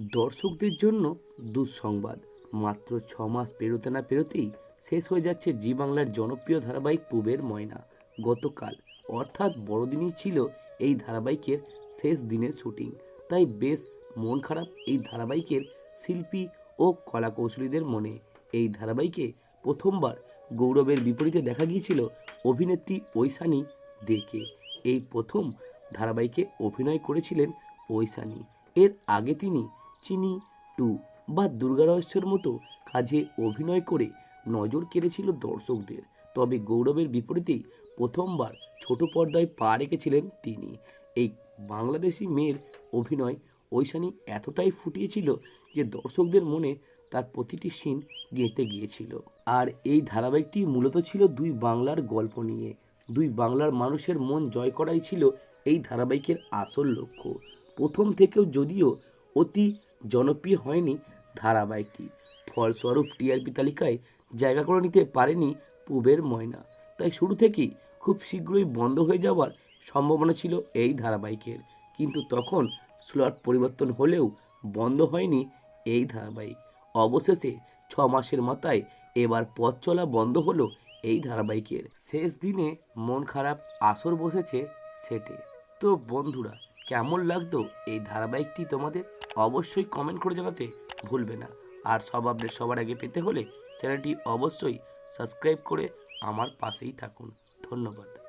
দর্শকদের জন্য দুঃসংবাদ। মাত্র ছ মাস পেরোতে না পেরোতেই শেষ হয়ে যাচ্ছে জি বাংলার জনপ্রিয় ধারাবাহিক পুবের ময়না। গতকাল অর্থাৎ বড়দিনই ছিল এই ধারাবাহিকের শেষ দিনের শুটিং। তাই বেশ মন খারাপ এই ধারাবাহিকের শিল্পী ও কলাকৌশলীদের মনে। এই ধারাবাহিকে প্রথমবার গৌরবের বিপরীতে দেখা গিয়েছিল অভিনেত্রী ঐশানী দেকে। এই প্রথম ধারাবাহিকে অভিনয় করেছিলেন ঐশানী। এর আগে তিনি চিনি টু বা দুর্গা রহস্যের মতো কাজে অভিনয় করে নজর কেড়েছিল দর্শকদের। তবে গৌরবের বিপরীতেই প্রথমবার ছোট পর্দায় পা রেখেছিলেন তিনি। এই বাংলাদেশি মেয়ের অভিনয় ঐশানী এতটাই ফুটিয়েছিল যে দর্শকদের মনে তার প্রতিটি সিন গেঁথে গিয়েছিল। আর এই ধারাবাহিকটি মূলত ছিল দুই বাংলার গল্প নিয়ে। দুই বাংলার মানুষের মন জয় করাই ছিল এই ধারাবাহিকের আসল লক্ষ্য। প্রথম থেকেও যদিও অতি জনপ্রিয় হয়নি ধারাবাহিকটি। ফলস্বরূপ টিআরপি তালিকায় জায়গা করে নিতে পারেনি পুবের ময়না। তাই শুরু থেকেই খুব শীঘ্রই বন্ধ হয়ে যাওয়ার সম্ভাবনা ছিল এই ধারাবাহিকের। কিন্তু তখন স্লট পরিবর্তন হলেও বন্ধ হয়নি এই ধারাবাহিক। অবশেষে ছ মাসের মাথায় এবার পথ চলা বন্ধ হলো এই ধারাবাহিকের। শেষ দিনে মন খারাপ আসর বসেছে সেটে। তো বন্ধুরা, কেমন লাগতো এই ধারাবাহিকটি তোমাদের? অবশ্যই কমেন্ট করে জানাতে ভুলবে না। আর সব আপডেট সবার আগে পেতে হলে চ্যানেলটি অবশ্যই সাবস্ক্রাইব করে আমার পাশেই থাকুন। ধন্যবাদ।